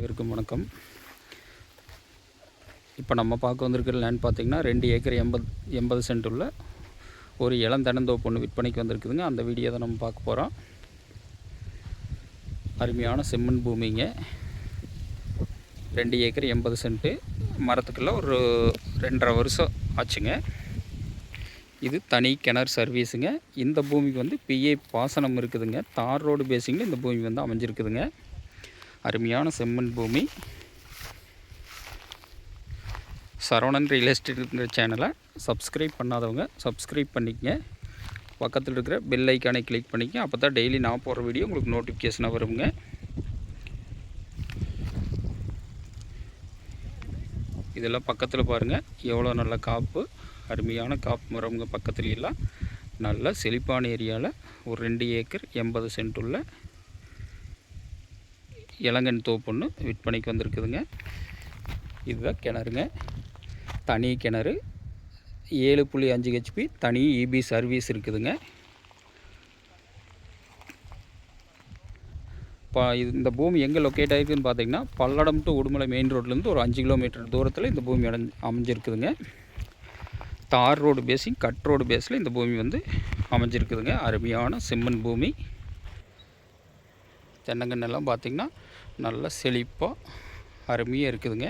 அனைவருக்கும் வணக்கம். இப்போ நம்ம பார்க்க வந்திருக்கிற லேண்ட் பார்த்திங்கன்னா ரெண்டு ஏக்கர் எண்பது எண்பது சென்ட் உள்ள ஒரு இளம் இளந்தனந்தோப்பு ஒன்று விற்பனைக்கு வந்திருக்குதுங்க. அந்த வீடியோ தான் நம்ம பார்க்க போகிறோம் அருமையான செம்மண் பூமிங்க. ரெண்டு ஏக்கர் எண்பது சென்ட்டு மரத்துக்குள்ள ஒரு ரெண்டரை வருஷம் ஆச்சுங்க. இது தனி கிணறு சர்வீஸுங்க இந்த பூமிக்கு வந்து பிஏ பாசனம் இருக்குதுங்க. தார் ரோடு பேசிங்கில் இந்த பூமி வந்து அமைஞ்சிருக்குதுங்க. அருமையான செம்மண் பூமி. சரவணன் ரியல் எஸ்டேட்டுங்கிற சேனலை சப்ஸ்கிரைப் பண்ணாதவங்க சப்ஸ்கிரைப் பண்ணிக்கங்க. பக்கத்தில் இருக்கிற பெல் ஐக்கானை கிளிக் பண்ணிக்கங்க. அப்போ தான் டெய்லி நான் போடுற வீடியோ உங்களுக்கு நோட்டிஃபிகேஷனாக வருங்க. இதெல்லாம் பக்கத்தில் பாருங்கள் எவ்வளோ நல்ல காப்பு. அருமையான காப்பு மரம்ங்க பக்கத்துல எல்லாம் நல்ல செழிப்பான ஏரியாவில் ஒரு ரெண்டு ஏக்கர் எண்பது சென்ட் உள்ள இளங்கன் தோப்புன்னு விற்பனைக்கு வந்திருக்குதுங்க. இதுதான் கிணறுங்க. தனி கிணறு. ஏழு புள்ளி அஞ்சு ஹெச்பி தனி இபி சர்வீஸ் இருக்குதுங்க. இப்போ இது இந்த பூமி எங்கே லொக்கேட் ஆகிருக்குன்னு பார்த்தீங்கன்னா பல்லடம் டு உடுமலை மெயின் ரோட்லேருந்து ஒரு அஞ்சு கிலோமீட்டர் தூரத்தில் இந்த பூமி அடைஞ்சு அமைஞ்சிருக்குதுங்க. தார் ரோடு பேஸிங் கட் ரோடு பேஸில் இந்த பூமி வந்து அமைஞ்சிருக்குதுங்க. அருமையான செம்மண் பூமி. தென்னங்கன்னெல்லாம் பார்த்திங்கன்னா நல்லா செழிப்பாக அருமையாக இருக்குதுங்க.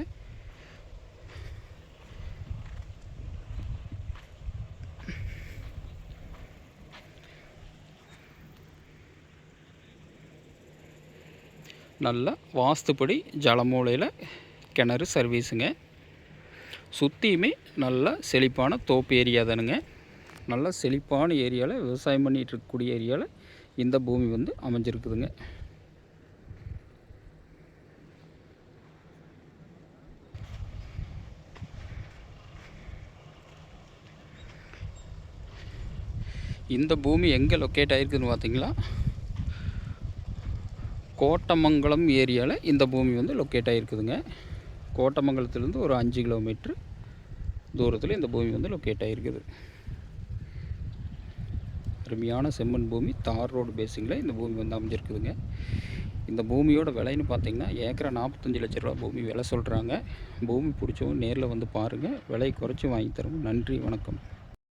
நல்ல வாஸ்துப்படி ஜலமூலையில் கிணறு சர்வீஸுங்க. சுற்றியுமே நல்ல செழிப்பான தோப்பு ஏரியா தானுங்க. நல்ல செழிப்பான ஏரியாவில் விவசாயம் பண்ணிகிட்டு இருக்கக்கூடிய ஏரியாவில் இந்த பூமி வந்து அமைஞ்சிருக்குதுங்க. இந்த பூமி எங்கே லொக்கேட் ஆகிருக்குதுன்னு பார்த்தீங்களா? கோட்டமங்கலம் ஏரியாவில் இந்த பூமி வந்து லொக்கேட் ஆகிருக்குதுங்க கோட்டமங்கலத்துலேருந்து ஒரு அஞ்சு கிலோமீட்ரு தூரத்தில் இந்த பூமி வந்து லொக்கேட் ஆகிருக்குது அருமையான செம்மண் பூமி தார் ரோடு பேஸிங்கில் இந்த பூமி வந்து அமைஞ்சிருக்குதுங்க. இந்த பூமியோட விலைன்னு பார்த்தீங்கன்னா ஏக்கரை நாற்பத்தஞ்சு லட்ச ரூபா பூமி விலை சொல்கிறாங்க பூமி பிடிச்சவங்க நேரில் வந்து பாருங்கள் விலை குறைச்சி வாங்கி தரும் நன்றி வணக்கம்.